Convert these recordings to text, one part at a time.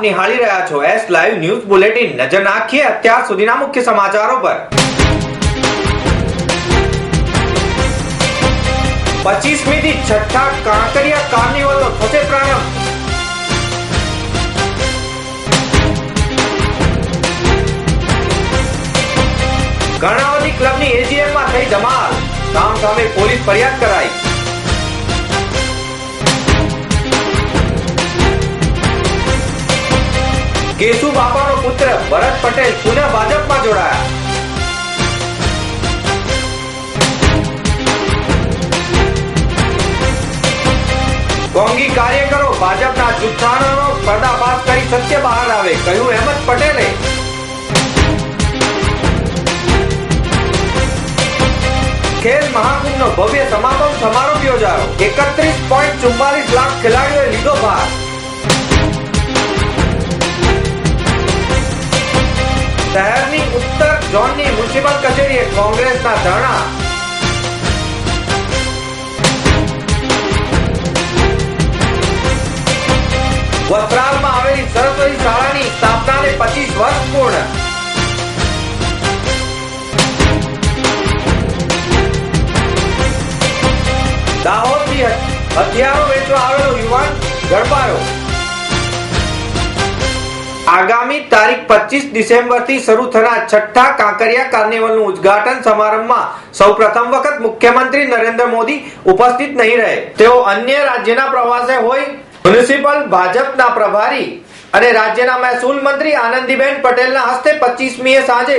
નિહાળી રહ્યા છો એસ લાઈવ ન્યૂઝ બુલેટિન નજર નાખીએ અત્યાર સુધીના મુખ્ય સમાચારો પર. પચીસમી થી છઠ્ઠા કાંકરિયા કાર્નિવલનો થશે પ્રારંભ. કર્ણાવતી ક્લબની AGM માં થઈ ધમાલ. સામ સામે પોલીસ ફરિયાદ કરાઈ. કેશુ બાપાનો પુત્ર ભરત પટેલ પુનઃ ભાજપમાં જોડાયા. કોંગી કાર્યકરો ભાજપના જુઠ્ઠાણોનો પર્દાફાશ કરી સત્ય બહાર આવે, કહ્યું અહેમદ પટેલે. ખેલ મહાકુંભનો ભવ્ય સમાપન સમારોહ યોજાયો. એકત્રીસ પોઈન્ટ ચુમ્માલીસ લાખ ખેલાડીઓએ લીધો ભાગ શહેરની ઉત્તર ઝોનની મ્યુનિસિપલ કચેરીએ કોંગ્રેસના ધરણા વસ્ત્રાલમાં આવેલી સરસ્વતી શાળાની સ્થાપનાને પચીસ વર્ષ પૂર્ણ. દાહોદથી હથિયારો વેચવા આવેલો યુવાન આગામી તારીખ પચીસ ડિસેમ્બરથી શરૂ થનાર છઠ્ઠા કાંકરિયા કાર્નિવલનું ઉદ્ઘાટન સમારંભમાં સૌપ્રથમ વખત મુખ્યમંત્રી નરેન્દ્ર મોદી ઉપસ્થિત નહીં રહે. તેઓ અન્ય રાજ્યના પ્રવાસે હોય, મ્યુનિસિપલ, ભાજપના પ્રભારી અને રાજ્યના મહેસૂલ મંત્રી આનંદીબેન પટેલના હસ્તે પચીસમીએ સાંજે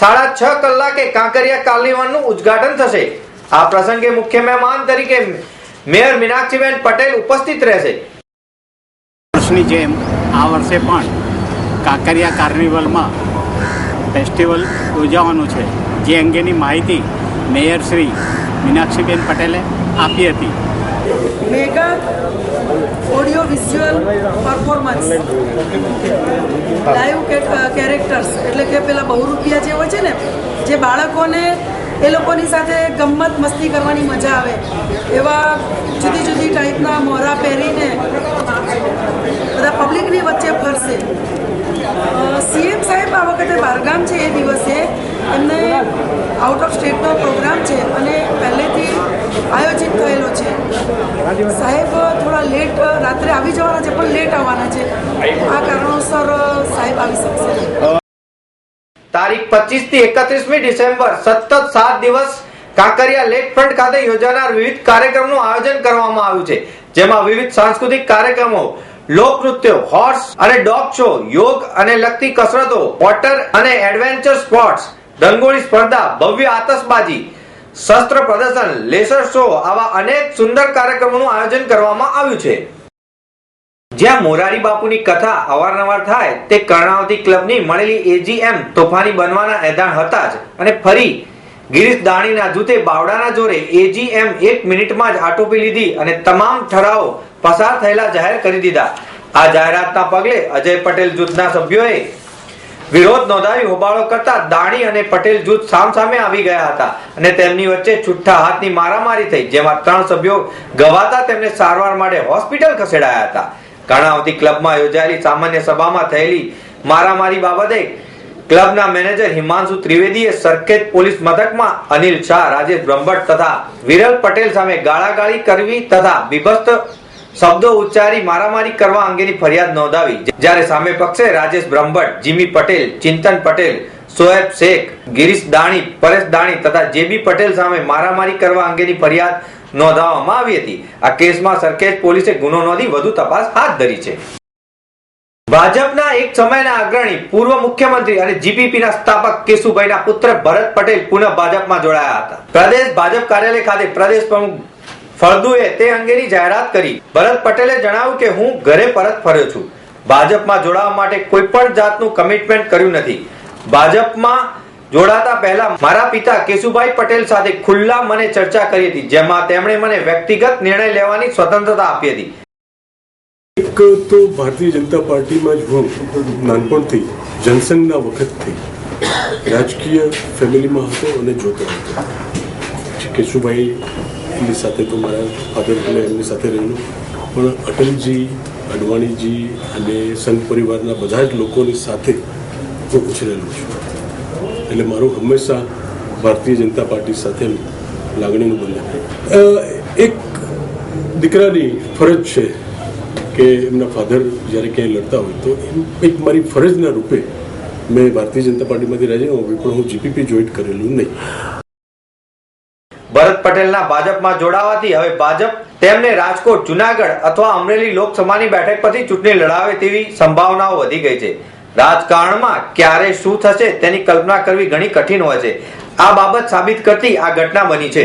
સાડા છ કલાકે કાંકરિયા કાર્નિવલનું ઉદ્ઘાટન થશે. આ પ્રસંગે મુખ્ય મહેમાન તરીકે મેયર મીનાક્ષીબેન પટેલ ઉપસ્થિત રહેશે. વર્ષની જેમ આ વર્ષે પણ કાંકરિયા કાર્નિવલમાં ફેસ્ટિવલ યોજાવાનું છે. જે અંગેની માહિતી મેયર શ્રી મીનાક્ષીબેન પટેલે આપી હતી. Mega audio visual performance. Live characters. એટલે કે પેલા બહુરૂપિયા જે હોય છે ને, જે બાળકોને એ લોકોની સાથે ગમ્મત મસ્તી કરવાની મજા આવે. એવા જુદી જુદી ટાઈપના મોરા પહેરીને બધા પબ્લિકની વચ્ચે ફરશે. સીએમ સાહેબ આ વખતે બહારગામ છે એ દિવસે. એમને આઉટ ઓફ સ્ટેટનો પ્રોગ્રામ છે અને પહેલેથી આયોજિત થયેલો છે. સાહેબ, થોડા લેટ રાત્રે આવી જવાના છે, પણ લેટ આવવાના છે. આ કારણોસર, સાહેબ આવી શકશે. તારીખ પચીસથી એકત્રીસમી ડિસેમ્બર, સતત સાત દિવસ કાંકરિયા લેક ફ્રન્ટ ખાતે યોજાનાર વિવિધ કાર્યક્રમનું આયોજન કરવામાં આવ્યું છે, જેમાં વિવિધ સાંસ્કૃતિક કાર્યક્રમો, લોકનૃત્યો હોર્સ અને ડોગ શો યોગ અને લગતી કસરતો વોટર અને એડવેન્ચર સ્પોર્ટ્સ રંગોળી સ્પર્ધા, ભવ્ય આતશબાજી, શસ્ત્ર પ્રદર્શન, લેસર શો આવા અનેક સુંદર કાર્યક્રમોનું આયોજન કરવામાં આવ્યું છે. જ્યાં મોરારી બાપુની કથા અવારનવાર થાય, તે કર્ણાવતી ક્લબની મળેલી એજીએમ તોફાની બનવાના એદાણ હતા જ અને ફરી ગિરીશ દાણીના જૂથે બાવડાના જોરે એજીએમ એક મિનિટમાં જ આટોપી લીધી અને તમામ ઠરાવો પસાર થયેલા જાહેર કરી દીધા. આ જાહેરાતના પગલે અજય પટેલ જૂથના સભ્યોએ વિરોધ નોંધાવી હોબાળો કરતા દાણી અને પટેલ જૂથ સામસામે આવી ગયા હતા અને તેમની વચ્ચે છુટ્ટા હાથની મારામારી થઈ, જેમાં ત્રણ સભ્યો ગવાતા તેમને સારવાર માટે હોસ્પિટલ ખસેડાયા હતા. કર્ણાવતી ક્લબમાં યોજાયેલી સામાન્ય સભામાં થયેલી મારામારી બાબતે ક્લબના મેનેજર હિમાંશુ ત્રિવેદીએ સરખેજ પોલીસ મથકમાં અનિલ શાહ રાજેશ બ્રહ્મભટ્ટ તથા વિરલ પટેલ સામે ગાળાગાળી કરવી તથા બીભત્સ શબ્દો ઉચ્ચારી મારામારી કરવા અંગેની ફરિયાદ નોંધાવી. જ્યારે સામે પક્ષે રાજેશ બ્રહ્મભટ્ટ, જીમી પટેલ, ચિંતન પટેલ, સોએબ શેખ, ગિરીશ દાણી, પરેશ દાણી તથા જેબી પટેલ સામે મારામારી કરવા અંગેની ફરિયાદ નોંધાવવામાં આવી હતી. આ કેસમાં સરખેજ પોલીસે ગુનો નોંધી વધુ તપાસ હાથ ધરી છે. ભાજપના એક સમયના અગ્રણી, પૂર્વ મુખ્યમંત્રી અને જીપીપીના સ્થાપક કેશુભાઈના પુત્ર ભરત પટેલ પુનઃ ભાજપમાં જોડાયા હતા. પ્રદેશ ભાજપ કાર્યાલય ખાતે પ્રદેશ પ્રમુખ ફળદુએ તે અંગેની જાહેરાત કરી. ભરત પટેલે જણાવ્યું કે, હું ઘરે પરત ફર્યો છું. ભાજપમાં જોડાવા માટે કોઈ પણ જાતનું કમિટમેન્ટ કર્યું નથી. ભાજપમાં જોડાતા પહેલા મારા પિતા કેશુભાઈ પટેલ સાથે ખુલ્લા મને ચર્ચા કરી હતી, જેમાં તેમણે મને વ્યક્તિગત નિર્ણય લેવાની સ્વતંત્રતા આપી હતી. એક તો ભારતીય જનતા પાર્ટીમાં જ હું નાનપણથી, જનસંઘના વખતથી રાજકીય ફેમિલીમાં હતો અને જોતો હતો. કેશુભાઈ એમની સાથે તો મારા ફાધર એટલે એમની સાથે રહેલું. પણ અટલજી, અડવાણીજી અને સંઘ પરિવારના બધા જ લોકોની સાથે હું ઉછરેલો છું. એટલે મારું હંમેશા ભારતીય જનતા પાર્ટી સાથે લાગણીનું બંધન. એક દીકરાની ફરજ છે. કે એમના ફાધર જ્યારે ક્યાંય લડતા હોય તો એક મારી ફરજના રૂપે મેં ભારતીય જનતા પાર્ટીમાંથી રાજીનામું આપ્યું, પણ હું જીપીપી જોઈન્ટ કરેલું નહીં. ભરત પટેલના ભાજપમાં જોડાવાથી હવે ભાજપ તેમને રાજકોટ, જુનાગઢ અથવા અમરેલી લોકસભાની બેઠક પરથી ચૂંટણી લડાવે તેવી સંભાવનાઓ વધી ગઈ છે. રાજકારણમાં ક્યારે શું થશે તેની કલ્પના કરવી ઘણી કઠિન હોય છે. આ બાબત સાબિત કરતી આ ઘટના બની છે.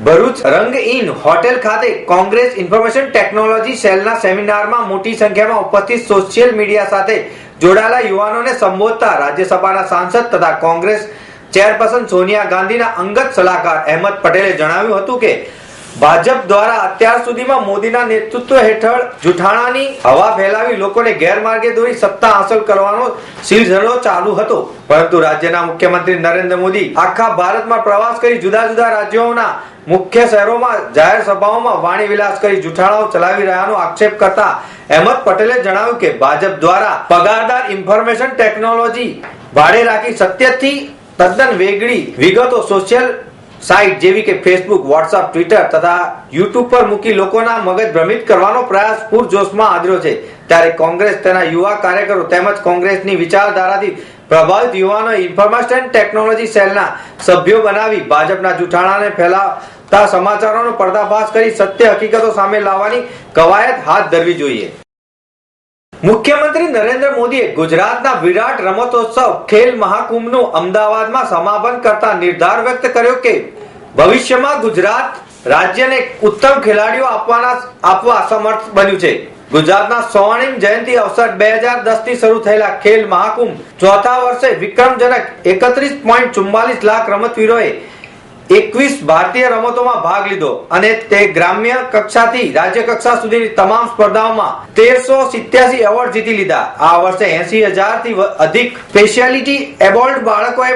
ભરૂચ રંગ ઇન હોટેલ ખાતે કોંગ્રેસ ઇન્ફોર્મેશન ટેકનોલોજી સેલના સેમિનારમાં મોટી સંખ્યામાં ઉપસ્થિત સોશિયલ મીડિયા સાથે જોડાયેલા યુવાનોને સંબોધતા રાજ્યસભાના સાંસદ તથા કોંગ્રેસ ચેરપર્સન સોનિયા ગાંધીના અંગત સલાહકાર અહેમદ પટેલે જણાવ્યું હતું કે ભાજપ દ્વારા અત્યાર સુધીમાં મોદીના નેતૃત્વ હેઠળ જુઠાણાની હવા ફેલાવી લોકોને ગેરમાર્ગે દોરી સત્તા હાંસલ કરવાનો સિલસિલો ચાલુ હતો. પરંતુ રાજ્યના મુખ્યમંત્રી નરેન્દ્ર મોદી આખા ભારતમાં પ્રવાસ કરી જુદા જુદા રાજ્યોના મુખ્ય શહેરોમાં, જાહેર સભાઓમાં વાણી વિલાસ કરી જુઠાણાઓ ચલાવી રહ્યાનો આક્ષેપ કરતા અહેમદ પટેલે જણાવ્યું કે ભાજપ દ્વારા પગારદાર ઇન્ફોર્મેશન ટેકનોલોજી ભાડે રાખી સત્યથી તદ્દન વેગળી વિગતો સોશિયલ સાઇટ જેવી કે ફેસબુક વોટ્સઅપ ટ્વિટર તથા યુટ્યુબ પર મૂકી લોકોના મગજ ભ્રમિત કરવાનો પ્રયાસ પૂરજોશમાં આદર્યો છે. ત્યારે કોંગ્રેસ તેના યુવા કાર્યકરો તેમજ કોંગ્રેસની વિચારધારાથી પ્રભાવિત યુવાનો ઇન્ફોર્મેશન ટેકનોલોજી સેલના સભ્યો બનાવી ભાજપના જૂઠાણાને ફેલાવતા સમાચારોનો પર્દાફાશ કરી સત્ય હકીકતો સામે લાવવાની કવાયત હાથ ધરવી જોઈએ. મુખ્યમંત્રી નરેન્દ્ર મોદીએ ગુજરાતના વિરાટ રમતોત્સવ ખેલ મહાકુંભનું અમદાવાદમાં સમાપન કરતા નિર્ધાર વ્યક્ત કર્યો કે ભવિષ્યમાં ગુજરાત રાજ્યને ઉત્તમ ખેલાડીઓ આપવાના આપવા સમર્થ બન્યું છે. ગુજરાતના સ્વર્ણિમ જયંતિ અવસર બે હજાર દસથી શરૂ થયેલા ખેલ મહાકુંભ ચોથા વર્ષે વિક્રમજનક એકત્રીસ પોઈન્ટ ચુમ્માલીસ લાખ રમતવીરોએ એકવીસ ભારતીય રમતોમાં ભાગ લીધો અને તે ગ્રામ્ય કક્ષાથી રાજ્ય કક્ષા સુધીની તમામ સ્પર્ધાઓમાં તેરસો સિત્યાસી એવોર્ડ જીતી લીધા. આ વર્ષે એસી હજારથી અધિક સ્પેશિયાલિટી એવોર્ડ બાળકોએ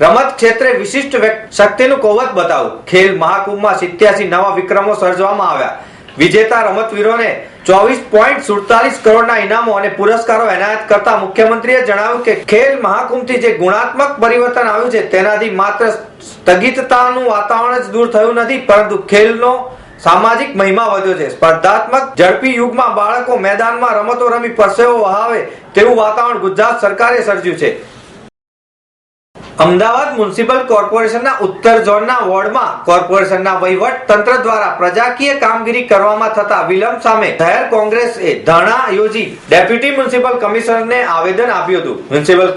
રમત ક્ષેત્રે વિશિષ્ટ શક્તિનું કૌવત બતાવ્યું. ખેલ મહાકુંભમાં સિત્યાસી નવા વિક્રમો સર્જવામાં આવ્યા. વિજેતા રમતવીરોને ચોવીસ પોઈન્ટ સુડતાલીસ કરોડના ઇનામો અને પુરસ્કારો એનાયત કરતા મુખ્યમંત્રીએ જણાવ્યું કે ખેલ મહાકુંભથી જે ગુણાત્મક પરિવર્તન આવ્યું છે, તેનાથી માત્ર સ્થગિતતાનું વાતાવરણ જ દૂર થયું નથી, પરંતુ ખેલનો સામાજિક મહિમા વધ્યો છે. સ્પર્ધાત્મક ઝડપી યુગમાં બાળકો મેદાનમાં રમતો રમી પરસેવો વહાવે તેવું વાતાવરણ ગુજરાત સરકારે સર્જ્યું છે. અમદાવાદ મ્યુનિસિપલ કોર્પોરેશનના ઉત્તર ઝોનના વોર્ડમાં કોર્પોરેશનના વહીવટ તંત્ર દ્વારા પ્રજાકીય કામગીરી કરવામાં થતા વિલંબ સામે શહેર કોંગ્રેસે ધરણા યોજી ડેપ્યુટી મ્યુનિસિપલ કમિશનરને આવેદન આપ્યું હતું. મ્યુનિસિપલ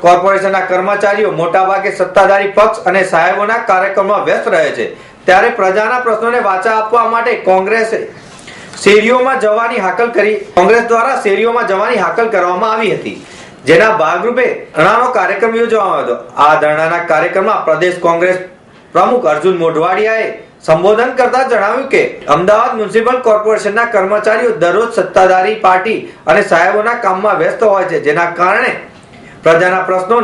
કોર્પોરેશનના કર્મચારીઓ મોટાભાગે સત્તાધારી પક્ષ અને સાહેબોના કાર્યક્રમમાં વ્યસ્ત રહે છે. ત્યારે પ્રજાના પ્રશ્નોને વાચા આપવા માટે કોંગ્રેસે શેરીઓમાં જવાની હાકલ કરી, કોંગ્રેસ દ્વારા શેરીઓમાં જવાની હાકલ કરવામાં આવી હતી. જેના ભાગરૂપે ધરણાનો કાર્યક્રમ યોજવામાં આવ્યો આ ધરણાના કાર્યક્રમમાં પ્રદેશ કોંગ્રેસ પ્રમુખ અર્જુન મોઢવાડિયાએ સંબોધન કરતા જણાવ્યું કે, અમદાવાદ મ્યુનિસિપલ કોર્પોરેશનના કર્મચારીઓ દરરોજ સત્તાધારી પાર્ટી અને સાહેબોના કામમાં વ્યસ્ત હોય છે, જેના કારણે પ્રજાના પ્રશ્નો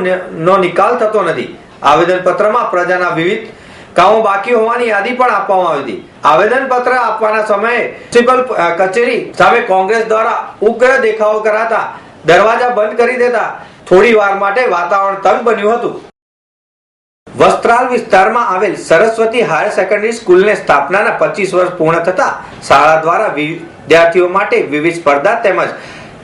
નો નિકાલ થતો નથી. આવેદન પત્રમાં પ્રજાના વિવિધ કામો બાકી હોવાની યાદી પણ આપવામાં આવી હતી. આવેદન પત્ર આપવાના સમયે મ્યુનિસિપલ કચેરી સામે કોંગ્રેસ દ્વારા ઉગ્ર દેખાવો કરાતા દરવાજા બંધ કરી દેતા થોડી વાર માટે વાતાવરણ તંગ બન્યું હતું. વસ્ત્રાલ વિસ્તારમાં આવેલ સરસ્વતી હાયર સેકન્ડરી સ્કૂલને સ્થાપનાના પચીસ વર્ષ પૂર્ણ થતા શાળા દ્વારા વિદ્યાર્થીઓ માટે વિવિધ સ્પર્ધા તેમજ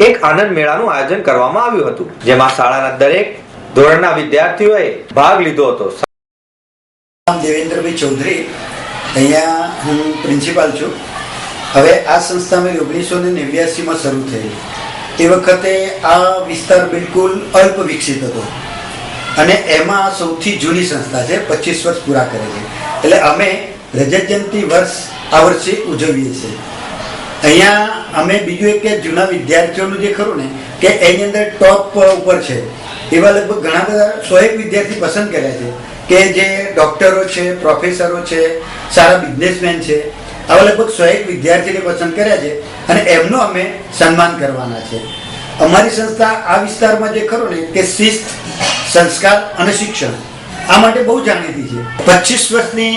એક આનંદ મેળાનું આયોજન કરવામાં આવ્યું હતું, જેમાં શાળાના દરેક ધોરણના વિદ્યાર્થીઓએ ભાગ લીધો હતો. દેવેન્દ્રભાઈ ચૌધરી. અહીંયા હું પ્રિન્સિપાલ છું. હવે આ સંસ્થા મેં ઓગણીસો ને નેવ્યાસીમાં શરૂ થઈ એ વખતે આ વિસ્તાર બિલકુલ અલ્પ વિકસિત હતો. અને એમાં સૌથી જૂની સંસ્થા છે, પચીસ વર્ષ પૂરા કરે છે. એટલે અમે રજત જયંતિ વર્ષ આ વર્ષે ઉજવીએ છીએ. અહીંયા અમે બીજું એક કે જૂના વિદ્યાર્થીઓનું જે ખરું ને, કે એની અંદર ટોપ ઉપર છે. એવા લગભગ ઘણા બધા સો એક વિદ્યાર્થી પસંદ કર્યા છે. કે જે ડૉક્ટરો છે, પ્રોફેસરો છે, સારા બિઝનેસમેન છે. આવા લગભગ સો એક વિદ્યાર્થીને પસંદ કર્યા છે અને એમનું અમે સન્માન કરવાના છે. અમારી સંસ્થા આ વિસ્તારમાં જે ખરો ને કે શિસ્ત, સંસ્કાર અને શિક્ષણ, આ માટે બહુ જાણીતી છે. પચીસ વર્ષની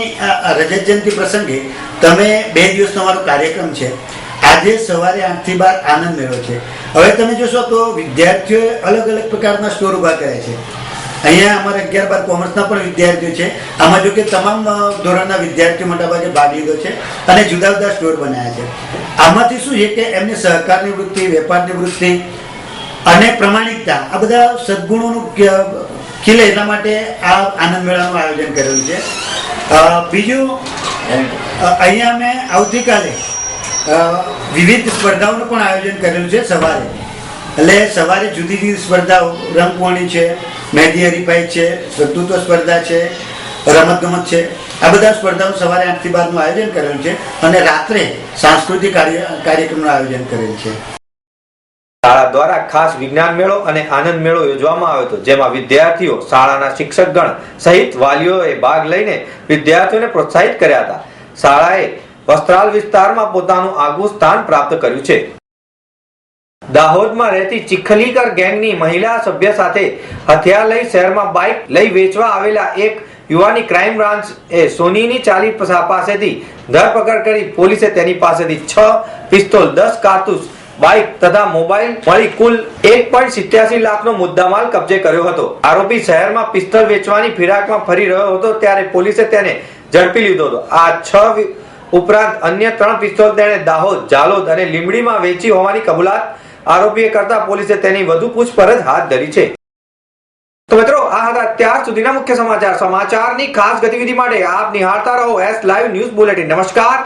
રજત જયંતિ પ્રસંગે તમે બે દિવસ તમારો કાર્યક્રમ છે. આજે સવારે આઠથી બાર આનંદ મેળો છે. હવે તમે જોશો તો વિદ્યાર્થીઓએ અલગ અલગ પ્રકારના સ્ટોર ઊભા કર્યા છે. અહીંયા અમારા અગિયાર બાર કોમર્સના પણ વિદ્યાર્થીઓ છે. આમાં જો કે તમામ ધોરણના વિદ્યાર્થીઓ મોટાભાગે ભાગ લીધો છે અને જુદા જુદા સ્ટોર બનાવ્યા છે. આમાંથી શું છે કે એમને સહકારની વૃત્તિ, વેપારની વૃત્તિ અને પ્રમાણિકતા, આ બધા સદગુણોનું ખીલે એટલા માટે આ આનંદ મેળાનું આયોજન કરેલું છે. બીજું અહીંયા અમે આવતીકાલે વિવિધ સ્પર્ધાઓનું પણ આયોજન કરેલું છે સવારે. એટલે સવારે જુદી જુદી સ્પર્ધાઓ રંગપૂર્ણી છે, મહેંદી, હરીફાઈ છે સદુત્વ સ્પર્ધા છે રમતગમત છે. આ બધા સ્પર્ધાઓ સવારે આઠથી બારનું આયોજન કરેલું છે અને રાત્રે સાંસ્કૃતિક કાર્ય, કાર્યક્રમનું આયોજન કરેલ છે. શાળા દ્વારા ખાસ વિજ્ઞાન મેળો અને આનંદ મેળો યોજવામાં આવ્યો હતો, જેમાં વિદ્યાર્થીઓ, શાળાના શિક્ષકગણ સહિત વાલીઓએ ભાગ લઈને વિદ્યાર્થીઓને પ્રોત્સાહિત કર્યા હતા. શાળાએ વસ્ત્રાલ વિસ્તારમાં પોતાનું આગવું સ્થાન પ્રાપ્ત કર્યું છે. દાહોદમાં રહેતી ચિખલીકર ગેંગની મહિલા સભ્ય સાથે હથિયાર લઈ શહેરમાં બાઇક લઈ વેચવા આવેલા એક યુવાની ક્રાઇમ બ્રાન્ચ એ સોનીની ચાલી પાસેથી ધરપકડ કરી પોલીસે તેની પાસેથી છ પિસ્તોલ, દસ કારતૂસ, બાઇક તથા મોબાઈલ મળી કુલ એક પોઈન્ટ સિત્યાસી લાખનો મુદ્દામાલ કબજે કર્યો હતો. આરોપી શહેરમાં પિસ્તોલ વેચવાની ફિરાકમાં ફરી રહ્યો હતો ત્યારે પોલીસે તેને ઝડપી લીધો હતો. આ છ ઉપરાંત અન્ય ત્રણ પિસ્તોલ તેણે દાહોદ જાલોદ અને લીંબડીમાં વેચી હોવાની કબૂલાત આરોપીએ કરતા પોલીસે તેની વધુ પૂછપરછ હાથ ધરી છે. તો મિત્રો, આ હતા અત્યાર સુધીના મુખ્ય સમાચાર. સમાચારની ખાસ ગતિવિધિ માટે આપ નિહાળતા રહો એસ લાઈવ ન્યૂઝ બુલેટિન. નમસ્કાર.